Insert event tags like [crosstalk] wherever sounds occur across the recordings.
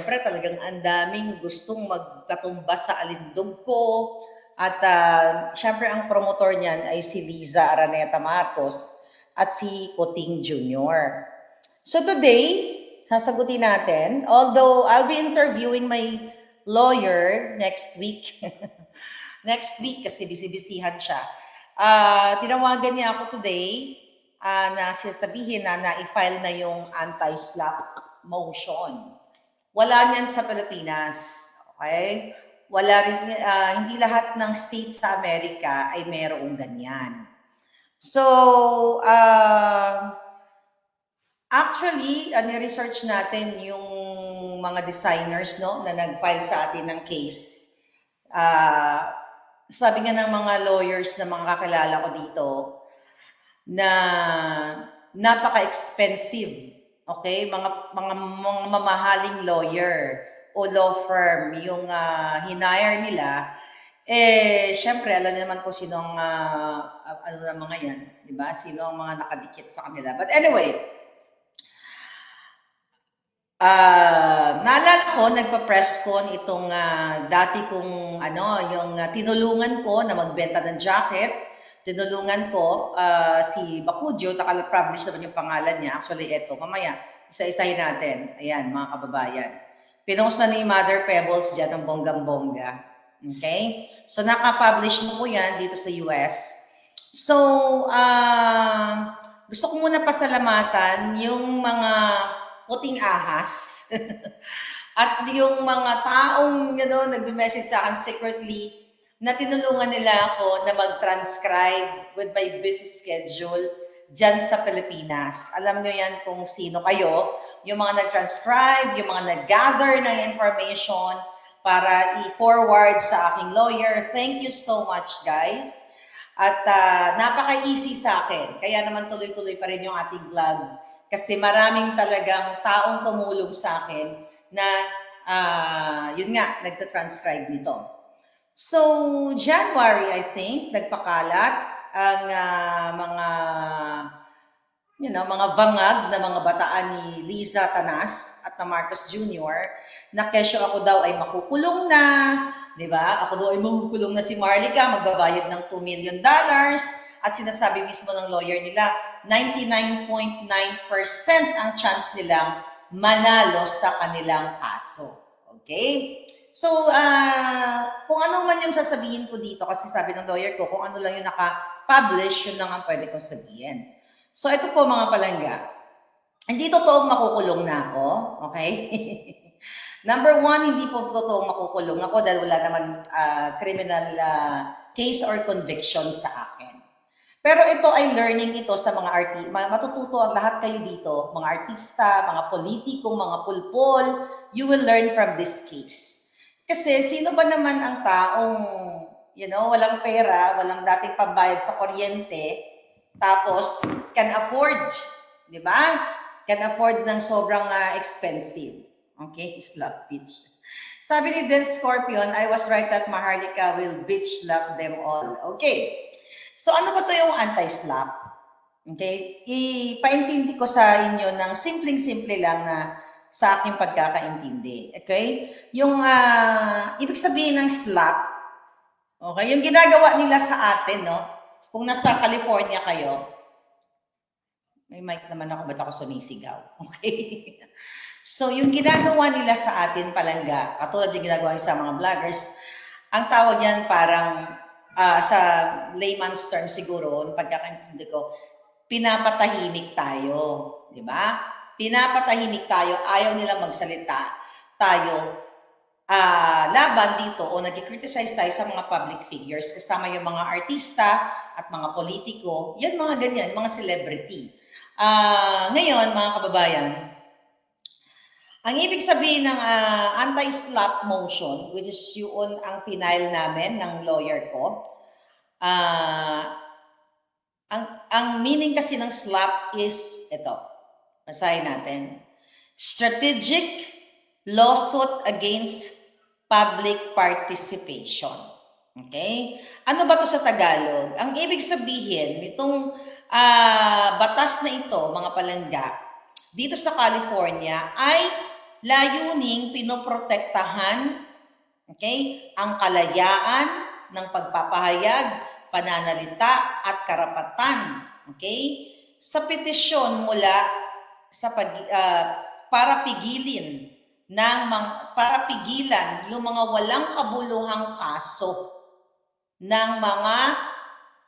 syempre talagang ang daming gustong magkatumba sa alindog ko. At uh, syempre ang promotor niyan ay si Liza Araneta Marcos at si Coting Jr. So today, sasagutin natin, although I'll be interviewing my lawyer next week. [laughs] next week kasi busy-busyhan siya. Ah, tinawagan niya ako today ah, na sasabihin na na-file na yung anti-slap motion. Wala niyan sa Pilipinas. Okay? Wala rin, ah, hindi lahat ng state sa Amerika ay merong ganyan. So, uh, actually, uh, research natin yung mga designers no, na nag-file sa atin ng case. Uh, sabi nga ng mga lawyers na mga kakilala ko dito, na napaka-expensive. Okay? Mga, mga, mga mamahaling lawyer o law firm yung uh, hinire nila eh, syempre, alam naman kung sino ang, uh, ano na mga yan, di ba? Sino ang mga nakadikit sa kanila. But anyway, uh, naalala ko, nagpa-press con itong uh, dati kong, ano, yung uh, tinulungan ko na magbenta ng jacket. Tinulungan ko uh, si Bakudyo, naka-publish naman yung pangalan niya. Actually, eto, mamaya, isa-isahin natin. Ayan, mga kababayan. Pinost na ni Mother Pebbles dyan ng bonggang-bongga. Okay? So, naka-publish na po yan dito sa US. So, uh, gusto ko muna pasalamatan yung mga puting ahas [laughs] at yung mga taong you know, nagme-message sa akin secretly na tinulungan nila ako na mag-transcribe with my busy schedule dyan sa Pilipinas. Alam nyo yan kung sino kayo. Yung mga nag-transcribe, yung mga nag-gather ng information, para i-forward sa aking lawyer. Thank you so much, guys. At uh, napaka-easy sa akin. Kaya naman tuloy-tuloy pa rin yung ating vlog. Kasi maraming talagang taong tumulong sa akin na, uh, yun nga, nagta-transcribe nito. So, January, I think, nagpakalat ang uh, mga you know, mga bangag na mga bataan ni Liza Tanas at na Marcos Jr. na kesyo ako daw ay makukulong na, di ba? Ako daw ay makukulong na si Marlica, magbabayad ng 2 million dollars at sinasabi mismo ng lawyer nila, 99.9% ang chance nilang manalo sa kanilang kaso. Okay? So, uh, kung ano man yung sasabihin ko dito, kasi sabi ng lawyer ko, kung ano lang yung naka-publish, yun lang ang pwede kong sabihin. So ito po mga palangga. Hindi totoong makukulong na ako. Okay? [laughs] Number one, hindi po totoong makukulong ako dahil wala naman uh, criminal uh, case or conviction sa akin. Pero ito ay learning ito sa mga arti matututo ang lahat kayo dito, mga artista, mga politikong, mga pulpol, you will learn from this case. Kasi sino ba naman ang taong, you know, walang pera, walang dating pambayad sa kuryente, tapos, can afford, di ba? Can afford ng sobrang uh, expensive. Okay, slap bitch. Sabi ni Den Scorpion, I was right that Maharlika will bitch slap them all. Okay. So ano ba to yung anti-slap? Okay? Ipaintindi ko sa inyo ng simpleng-simple lang na sa aking pagkakaintindi. Okay? Yung uh, ibig sabihin ng slap, okay, yung ginagawa nila sa atin, no? Kung nasa California kayo, may mic naman ako, ba't ako sumisigaw? [laughs] Okay? so, yung ginagawa nila sa atin palangga, katulad yung ginagawa sa mga vloggers, ang tawag yan parang uh, sa layman's term siguro, pagkakaintindi ko, pinapatahimik tayo. Di ba? Pinapatahimik tayo, ayaw nila magsalita. Tayo, uh, laban dito o nag-criticize tayo sa mga public figures kasama yung mga artista at mga politiko, yan mga ganyan, mga celebrity. Uh, ngayon, mga kababayan, ang ibig sabihin ng uh, anti-slap motion, which is yun ang final namin ng lawyer ko, uh, ang, ang meaning kasi ng slap is ito. Basahin natin. Strategic lawsuit against public participation. Okay? Ano ba to sa Tagalog? Ang ibig sabihin nitong uh, batas na ito, mga palangga, dito sa California ay layuning pinoprotektahan okay, ang kalayaan ng pagpapahayag, pananalita at karapatan, okay? Sa petisyon mula sa pag ah, para pigilin ng mga, para pigilan yung mga walang kabuluhang kaso ng mga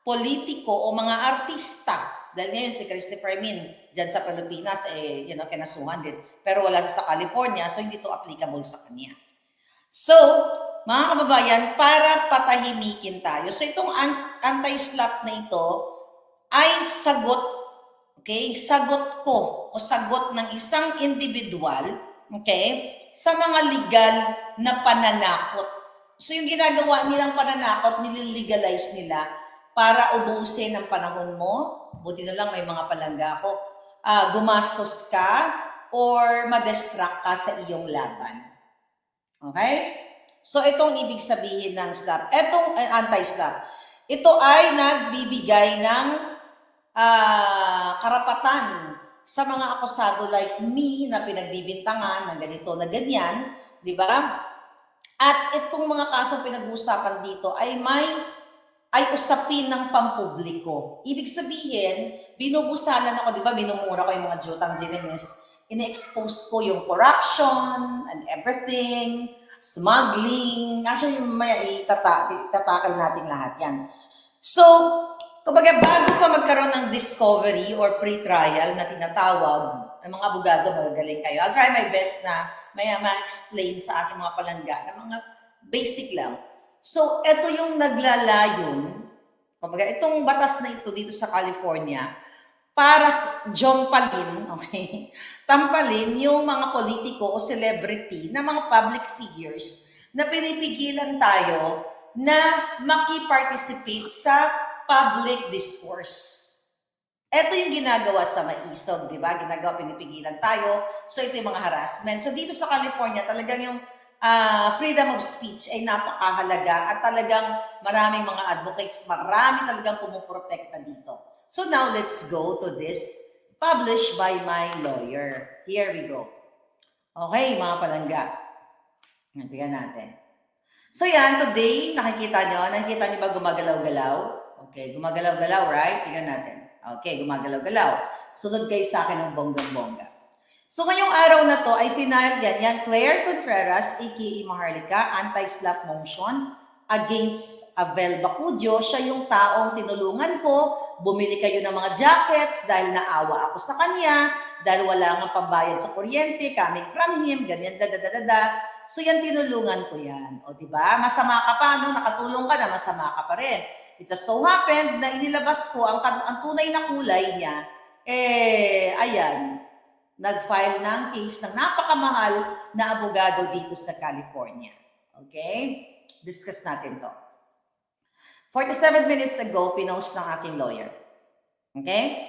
politiko o mga artista. Dahil ngayon si Christopher Min dyan sa Pilipinas, eh, you know, kinasuhan din. Pero wala sa California, so hindi to applicable sa kanya. So, mga kababayan, para patahimikin tayo. So, itong anti-slap na ito ay sagot, okay, sagot ko o sagot ng isang individual, okay, sa mga legal na pananakot. So, yung ginagawa nilang pananakot, nililegalize nila para ubusin ang panahon mo. Buti na lang may mga palangga ako. ah, gumastos ka or ma-distract ka sa iyong laban. Okay? So, itong ibig sabihin ng slap. Itong eh, anti-slap. Ito ay nagbibigay ng ah, karapatan sa mga akusado like me na pinagbibintangan ng ganito na ganyan, di ba? At itong mga kaso pinag-uusapan dito ay may ay usapin ng pampubliko. Ibig sabihin, binubusalan ako, di ba, minumura ko yung mga jutang ginemes, ine-expose ko yung corruption and everything, smuggling, actually, may itata, itatakal natin lahat yan. So, kumbaga, bago pa magkaroon ng discovery or pre-trial na tinatawag, ang mga abogado magagaling kayo. I'll try my best na may ma-explain sa aking mga palangga na mga basic lang. So, ito yung naglalayon, kumbaga, itong batas na ito dito sa California, para jompalin, [laughs] okay, tampalin yung mga politiko o celebrity na mga public figures na pinipigilan tayo na makiparticipate sa public discourse. Ito yung ginagawa sa maisog, di ba? Ginagawa, pinipigilan tayo. So, ito yung mga harassment. So, dito sa California, talagang yung ah, freedom of speech ay napakahalaga at talagang maraming mga advocates, marami talagang pumuprotekta dito. So now let's go to this published by my lawyer. Here we go. Okay, mga palangga. Tingnan natin. So yan, today, nakikita nyo, nakikita nyo ba gumagalaw-galaw? Okay, gumagalaw-galaw, right? Tingnan natin. Okay, gumagalaw-galaw. Sunod kayo sa akin ng bonggang-bongga. So ngayong araw na to ay final yan, yan Claire Contreras, aka Maharlika, anti-slap motion against Abel Bacudio. Siya yung taong tinulungan ko, bumili kayo ng mga jackets dahil naawa ako sa kanya, dahil wala nga pambayad sa kuryente, coming from him, ganyan, da da da da da. So yan, tinulungan ko yan. O di ba? Masama ka pa, no? Nakatulong ka na, masama ka pa rin. It just so happened na inilabas ko ang, ang tunay na kulay niya, eh, ayan, nag-file ng case ng napakamahal na abogado dito sa California. Okay? Discuss natin to. 47 minutes ago, pinost ng aking lawyer. Okay?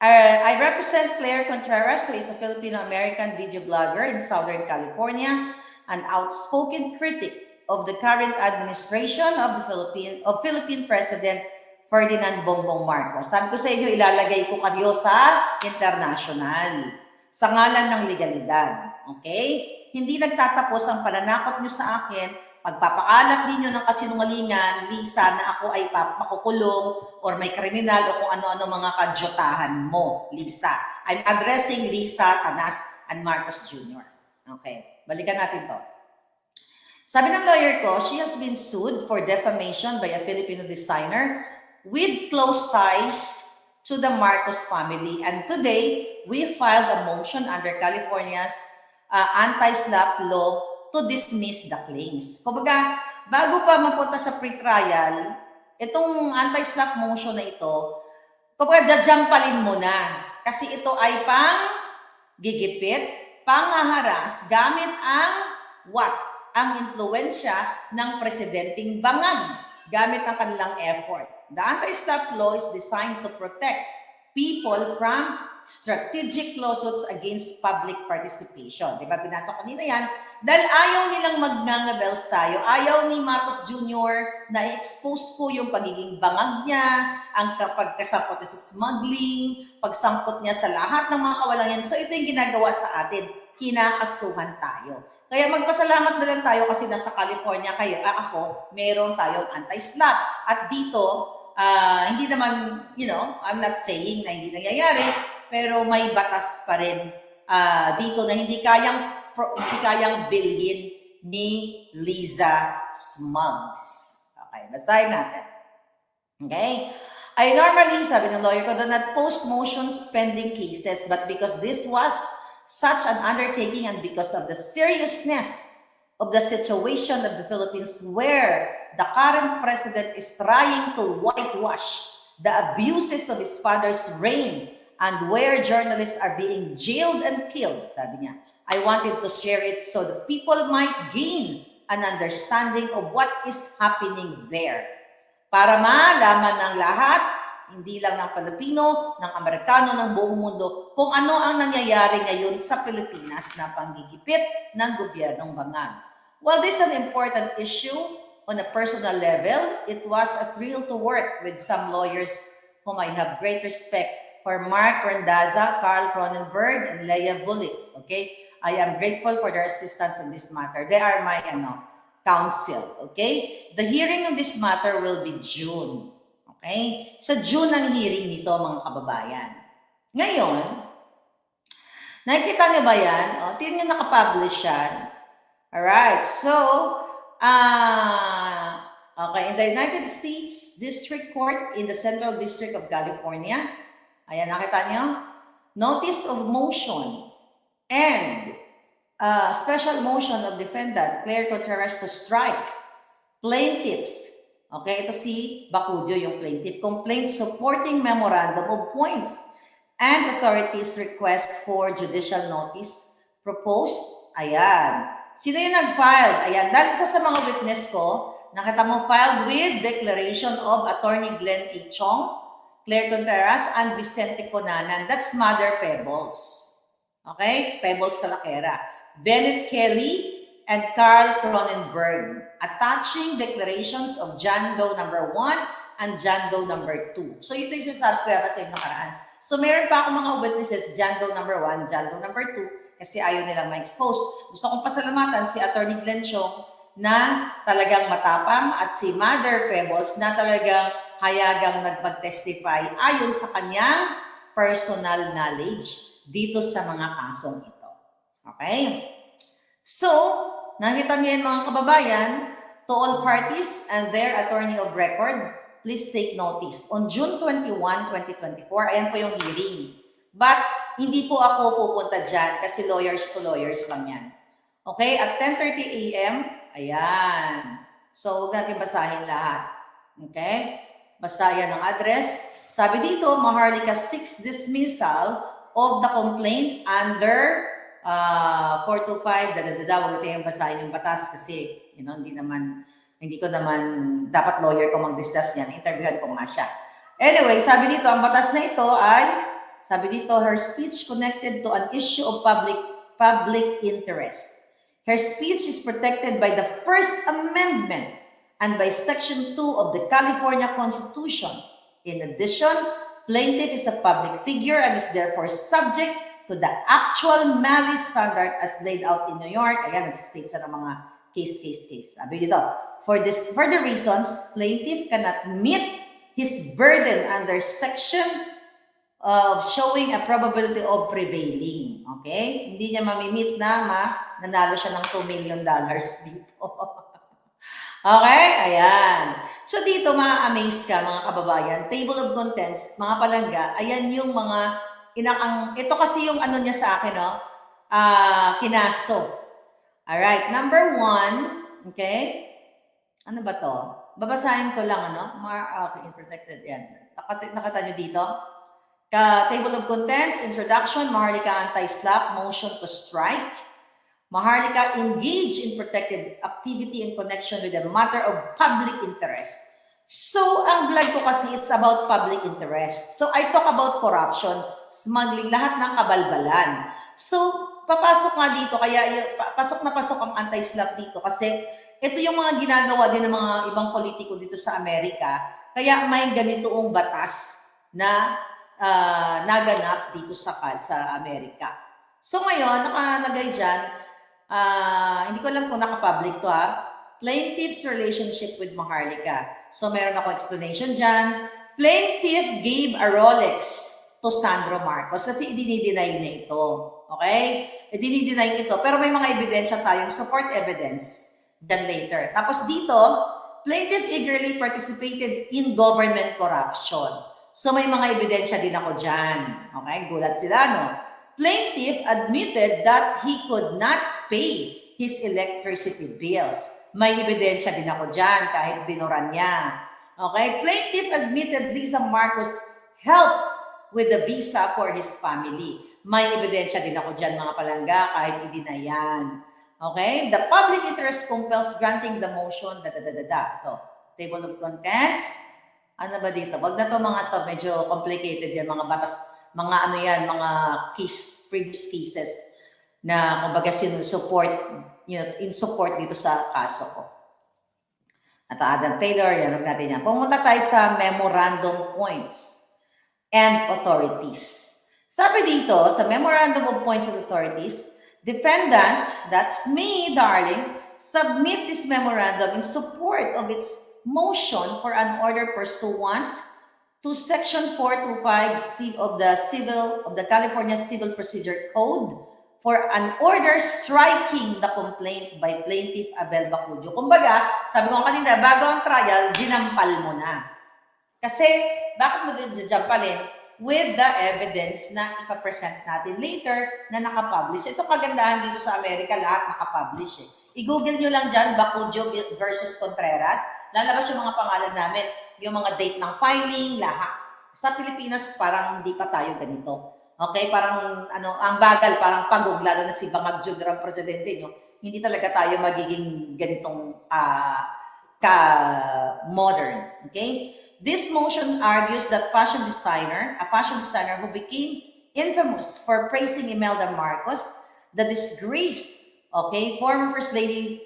Uh, I represent Claire Contreras, who is a Filipino-American video blogger in Southern California, an outspoken critic of the current administration of the Philippine of Philippine President Ferdinand Bongbong Marcos. Sabi ko sa inyo, ilalagay ko kayo sa international sa ngalan ng legalidad. Okay? Hindi nagtatapos ang pananakot niyo sa akin, pagpapakalat ninyo ng kasinungalingan, Lisa, na ako ay pap- makukulong or may kriminal o kung ano-ano mga kadyotahan mo, Lisa. I'm addressing Lisa, Tanas, and Marcos Jr. Okay, balikan natin to. Sabi ng lawyer ko, she has been sued for defamation by a Filipino designer with close ties to the Marcos family. And today, we filed a motion under California's uh, anti-slap law to dismiss the claims. Kumbaga, bago pa mapunta sa pre-trial, itong anti-slap motion na ito, kumbaga, jajampalin mo na. Kasi ito ay pang gigipit, pangaharas, gamit ang what? Ang influensya ng presidenteng bangag gamit ang kanilang effort. The anti-slap law is designed to protect people from strategic lawsuits against public participation. Di ba? Pinasa ko kanina yan. Dahil ayaw nilang magnangabels tayo. Ayaw ni Marcos Jr. na expose ko yung pagiging bangag niya, ang pagkasangkot niya sa smuggling, pagsampot niya sa lahat ng mga kawalangan. So ito yung ginagawa sa atin kinakasuhan tayo. Kaya magpasalamat na lang tayo kasi nasa California kayo, ah, ako, meron tayong anti-slap. At dito, ah, hindi naman, you know, I'm not saying na hindi nangyayari, pero may batas pa rin ah, dito na hindi kayang pro- hindi kayang bilhin ni Liza Smugs. Okay, basahin natin. Okay? I normally, sabi ng lawyer ko, do not post motions pending cases, but because this was such an undertaking and because of the seriousness of the situation of the Philippines where the current president is trying to whitewash the abuses of his father's reign and where journalists are being jailed and killed, sabi niya, I wanted to share it so the people might gain an understanding of what is happening there. Para malaman ng lahat, hindi lang ng Pilipino, ng Amerikano, ng buong mundo, kung ano ang nangyayari ngayon sa Pilipinas na panggigipit ng gobyernong bangag. While this is an important issue on a personal level, it was a thrill to work with some lawyers whom I have great respect for Mark Rendaza, Carl Cronenberg, and Leia Vulik. Okay? I am grateful for their assistance on this matter. They are my ano, counsel. Okay? The hearing on this matter will be June. Okay? Sa June ang hearing nito, mga kababayan. Ngayon, nakikita niyo ba yan? O, tingnan niyo nakapublish yan. Alright, so, ah, okay, in the United States District Court in the Central District of California, ayan, nakita niyo? Notice of motion and uh, special motion of defendant Claire Contreras to strike plaintiffs. Okay, ito si Bacudio, yung plaintiff. Complaint supporting memorandum of points and authorities request for judicial notice proposed. Ayan. Sino yung nag-file? Ayan. Dahil isa sa mga witness ko, nakita mo filed with declaration of Attorney Glenn A. Chong, Claire Contreras, and Vicente Conanan. That's Mother Pebbles. Okay? Pebbles Salakera. Bennett Kelly and Carl Cronenberg attaching declarations of John Doe number 1 and John Doe number 2. So ito yung sinasabi ko yan sa inyo nakaraan. So meron pa ako mga witnesses, John Doe number 1, John Doe number 2, kasi ayaw nilang ma-expose. Gusto kong pasalamatan si Attorney Glenn Chong na talagang matapang at si Mother Pebbles na talagang hayagang nagpag-testify ayon sa kanyang personal knowledge dito sa mga kasong ito. Okay? So, nakita niyo yan mga kababayan, to all parties and their attorney of record, please take notice. On June 21, 2024, ayan po yung hearing. But, hindi po ako pupunta dyan kasi lawyers to lawyers lang yan. Okay, at 10.30 a.m., ayan. So, huwag natin basahin lahat. Okay? Basta yan ang address. Sabi dito, Maharlika 6 dismissal of the complaint under uh, 425, dadadada, huwag natin basahin yung batas kasi, you know, hindi naman, hindi ko naman, dapat lawyer ko mag-discuss niyan, interviewhan ko nga siya. Anyway, sabi dito, ang batas na ito ay, sabi dito, her speech connected to an issue of public public interest. Her speech is protected by the First Amendment and by Section 2 of the California Constitution. In addition, plaintiff is a public figure and is therefore subject to the actual malice standard as laid out in New York. Ayan, nag-state sa ng mga case, case, case. Sabi dito, for this further reasons, plaintiff cannot meet his burden under section of showing a probability of prevailing. Okay? Hindi niya mamimit na ma nanalo siya ng 2 million dollars [laughs] dito. okay? Ayan. So dito, ma-amaze ka mga kababayan. Table of contents, mga palangga, ayan yung mga inang ang ito kasi yung ano niya sa akin, no? Ah, kinaso. All right, number one, okay? Ano ba to? Babasahin ko lang, ano? Mar ah, okay, protected yan. Nakata, nakata dito? Ka table of contents, introduction, Maharlika anti-slap, motion to strike. Maharlika engage in protected activity in connection with a matter of public interest. So, ang vlog ko kasi, it's about public interest. So, I talk about corruption, smuggling, lahat ng kabalbalan. So, papasok nga dito, kaya pasok na pasok ang anti-slap dito kasi ito yung mga ginagawa din ng mga ibang politiko dito sa Amerika. Kaya may ganitoong batas na ah, naganap dito sa, sa Amerika. So ngayon, nakalagay dyan, ah, hindi ko alam kung naka-public to ha, plaintiff's relationship with Maharlika. So meron ako explanation dyan. Plaintiff gave a Rolex to Sandro Marcos kasi dinideny niya ito. Okay? E dinideny ito. Pero may mga ebidensya tayong support evidence dyan later. Tapos dito, plaintiff eagerly participated in government corruption. So may mga ebidensya din ako dyan. Okay? Gulat sila, no? Plaintiff admitted that he could not pay his electricity bills. May ebidensya din ako dyan kahit binuran niya. Okay? Plaintiff admitted Lisa Marcos helped with the visa for his family. May ebidensya din ako dyan mga palangga kahit idinayan. Okay? The public interest compels granting the motion, da da da da da. Ito. Table of contents. Ano ba dito? Wag na to mga to, medyo complicated yan, mga batas, mga ano yan, mga case, previous cases na kumbaga sinusupport, you know, in support dito sa kaso ko. At Adam Taylor, yan, huwag natin yan. Pumunta tayo sa memorandum points and authorities. Sabi dito, sa memorandum of points and authorities, defendant, that's me, darling, submit this memorandum in support of its motion for an order pursuant to Section 425 C of the Civil of the California Civil Procedure Code for an order striking the complaint by plaintiff Abel Bacudio. Kumbaga, sabi ko kanina, bago ang trial, ginampal mo na. Kasi, bakit mo din jajampalin? With the evidence na ipapresent natin later na nakapublish. Ito kagandahan dito sa Amerika, lahat nakapublish eh. I-google nyo lang dyan, Bacudio versus Contreras. Lalabas yung mga pangalan namin, yung mga date ng filing, lahat. Sa Pilipinas, parang hindi pa tayo ganito. Okay, parang ano, ang bagal, parang pagod, lalo na si Bangag Jr. ang presidente nyo. Hindi talaga tayo magiging ganitong ah, ka-modern. Okay? This motion argues that fashion designer, a fashion designer who became infamous for praising Imelda Marcos, the disgraced, okay, former First Lady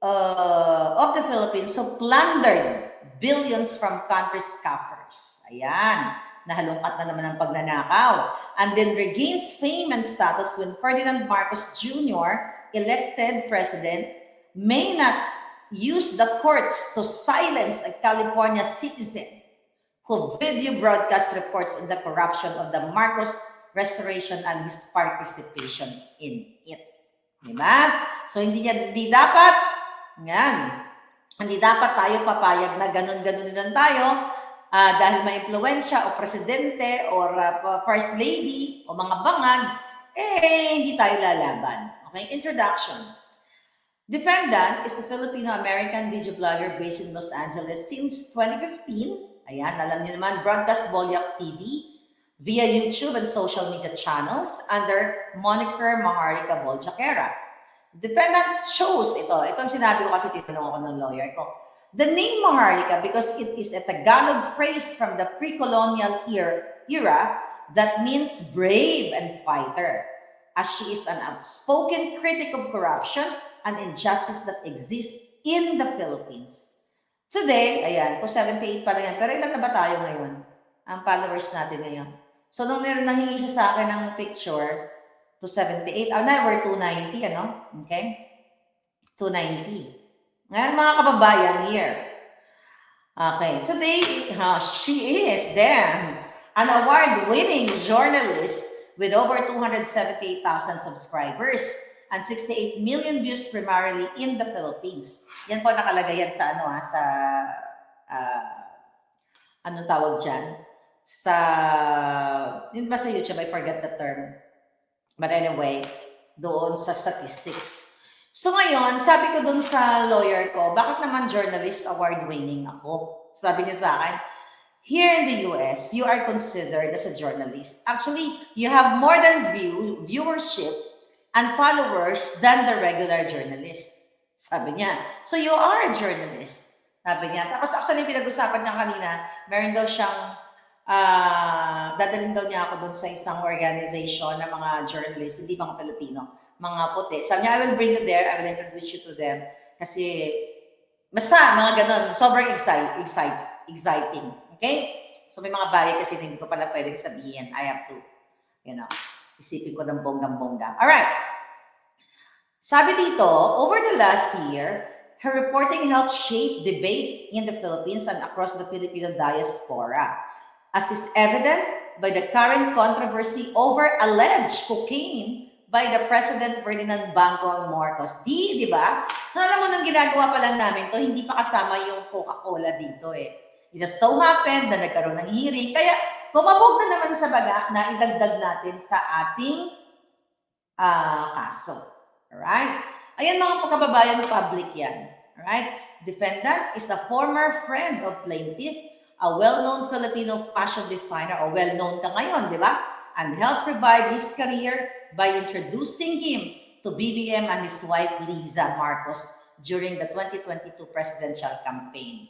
uh, of the Philippines, who plundered billions from country's coffers. Ayan, nahalungkat na naman ang pagnanakaw. And then regains fame and status when Ferdinand Marcos Jr., elected president, may not use the courts to silence a California citizen who video broadcast reports on the corruption of the Marcos restoration and his participation in it. Di ba? So hindi niya hindi dapat yan. Hindi dapat tayo papayag na ganun-ganun din tayo ah, dahil may impluensya o presidente or ah, first lady o mga bangag, eh hindi tayo lalaban. Okay, introduction. Defendant is a Filipino-American video blogger based in Los Angeles since 2015. Ayan, alam niyo naman, Broadcast Bolyak TV via YouTube and social media channels under moniker Maharlika Boljakera. Defendant chose ito. Itong sinabi ko kasi titanong ako ng lawyer ko. The name Maharlika because it is a Tagalog phrase from the pre-colonial era, that means brave and fighter, as she is an outspoken critic of corruption and injustice that exists in the Philippines. Today, ayan, kung 78 pa lang yan, pero ilan na ba tayo ngayon? Ang followers natin ngayon. So, nung nang nanghingi siya sa akin ng picture, to 78, oh, now we're 290, ano? Okay? 290. Ngayon, mga kababayan, here. Okay, today, uh, she is then an award-winning journalist with over 278,000 subscribers and 68 million views primarily in the Philippines. Yan po nakalagay yan sa ano ha, sa ah, anong tawag diyan? Sa yun ba sa YouTube? I forget the term. But anyway, doon sa statistics. So ngayon, sabi ko doon sa lawyer ko, bakit naman journalist award-winning ako? Sabi niya sa akin, here in the US, you are considered as a journalist. Actually, you have more than view, viewership and followers than the regular journalist. Sabi niya, so you are a journalist. Sabi niya. Tapos actually, pinag-usapan niya kanina, meron daw siyang, ah dadalhin daw niya ako doon sa isang organization ng mga journalists, hindi mga Pilipino, mga puti. Sabi niya, I will bring you there, I will introduce you to them. Kasi, basta, mga ganun, sobrang excite, excite, exciting. Okay? So, may mga bagay kasi hindi ko pala pwedeng sabihin. I have to, you know, isipin ko ng bonggang-bongga. Alright. Sabi dito, over the last year, her reporting helped shape debate in the Philippines and across the Filipino diaspora, as is evident by the current controversy over alleged cocaine by the President Ferdinand Bangko Marcos. Di, di ba? Alam mo, nung ginagawa pa lang namin to, hindi pa kasama yung Coca-Cola dito eh. It just so happened na nagkaroon ng hearing. Kaya, kumabog na naman sa baga na idagdag natin sa ating ah, kaso. Alright? Ayan mga kababayan, public yan. Alright? Defendant is a former friend of plaintiff, a well-known Filipino fashion designer, o well-known ka ngayon, di ba? And helped revive his career by introducing him to BBM and his wife Liza Marcos during the 2022 presidential campaign.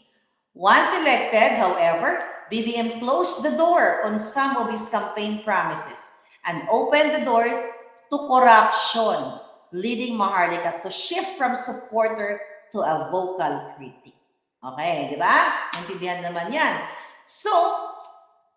Once elected, however, BBM closed the door on some of his campaign promises and opened the door to corruption, leading Maharlika to shift from supporter to a vocal critic. Okay, di ba? Intindihan naman yan. So,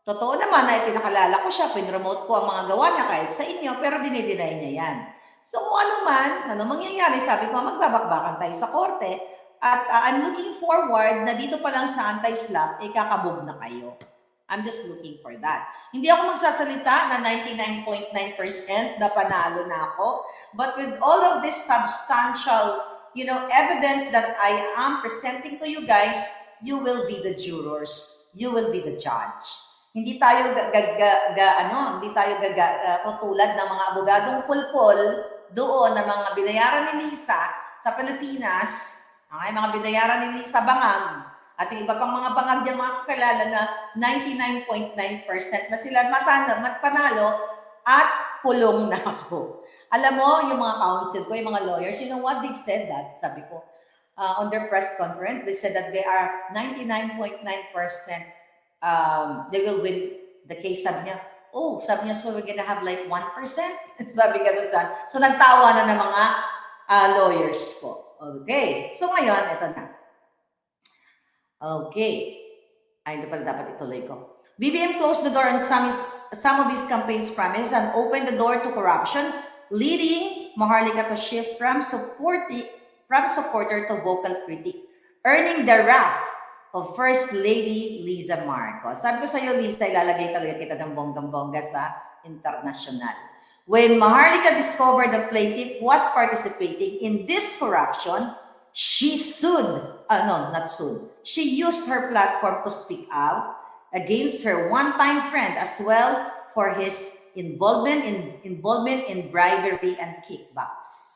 totoo naman na ipinakalala ko siya, pinromote ko ang mga gawa niya kahit sa inyo, pero dinideny niya yan. So, kung ano man, ano mangyayari, sabi ko, magbabakbakan tayo sa korte, at uh, I'm looking forward na dito pa lang sa anti-slap, eh kakabog na kayo. I'm just looking for that. Hindi ako magsasalita na 99.9% na panalo na ako. But with all of this substantial, you know, evidence that I am presenting to you guys, you will be the jurors. You will be the judge. Hindi tayo ga, ga, ga, ga- ano, hindi tayo gaga, uh, tutulad ng mga abogadong pulpol doon na mga binayaran ni Lisa sa Pilipinas, okay, mga binayaran ni Lisa Bangag, at yung iba pang mga bangag dyan mga kakilala na 99.9% na sila matana, matpanalo at kulong na ako. Alam mo, yung mga counsel ko, yung mga lawyers, you know what? They said that, sabi ko, uh, on their press conference, they said that they are 99.9% um, they will win the case. Sabi niya, oh, sabi niya, so we're gonna have like 1%? [laughs] sabi ka doon sa, so nagtawa na ng mga uh, lawyers ko. Okay, so ngayon, ito na. Okay. Ay, hindi pala dapat ituloy ko. BBM closed the door on some, some of his campaign's promise and opened the door to corruption, leading Maharlika to shift from supporti, from supporter to vocal critic, earning the wrath of First Lady Liza Marcos. Sabi ko sa iyo, Liza, ilalagay talaga kita ng bonggang-bongga sa international. When Maharlika discovered the plaintiff was participating in this corruption, she sued, uh, no, not sued, she used her platform to speak out against her one-time friend as well for his involvement in involvement in bribery and kickbacks.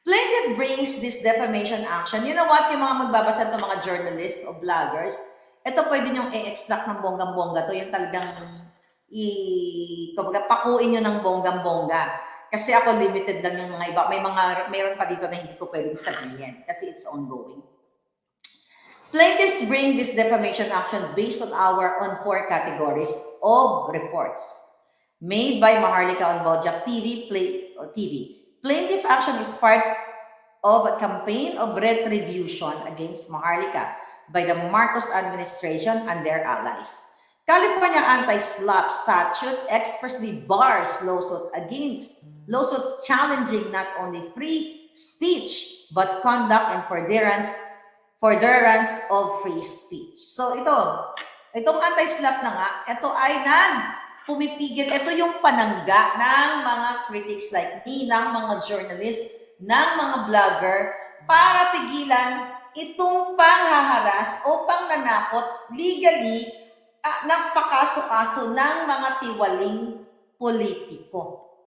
Plaintiff brings this defamation action. You know what? Yung mga magbabasa ng mga journalists o vloggers, ito pwede niyong i-extract ng bonggang-bongga to. Yung talagang i, kumbaga, pakuin nyo ng bonggang-bongga. Kasi ako limited lang yung mga iba. May mga, mayroon pa dito na hindi ko pwedeng sabihin kasi it's ongoing. Plaintiffs bring this defamation action based on our on four categories of reports made by Maharlika on Bojack TV, Play, o TV. Plaintiff action is part of a campaign of retribution against Maharlika by the Marcos administration and their allies. California anti-SLAPP statute expressly bars lawsuit against lawsuits challenging not only free speech but conduct and furtherance furtherance of free speech. So ito, itong anti-SLAPP na nga, ito ay nag pumipigil, ito yung panangga ng mga critics like me, ng mga journalists, ng mga vlogger, para pigilan itong panghaharas o pangnanakot legally ah, ng pakaso-kaso ng mga tiwaling politiko.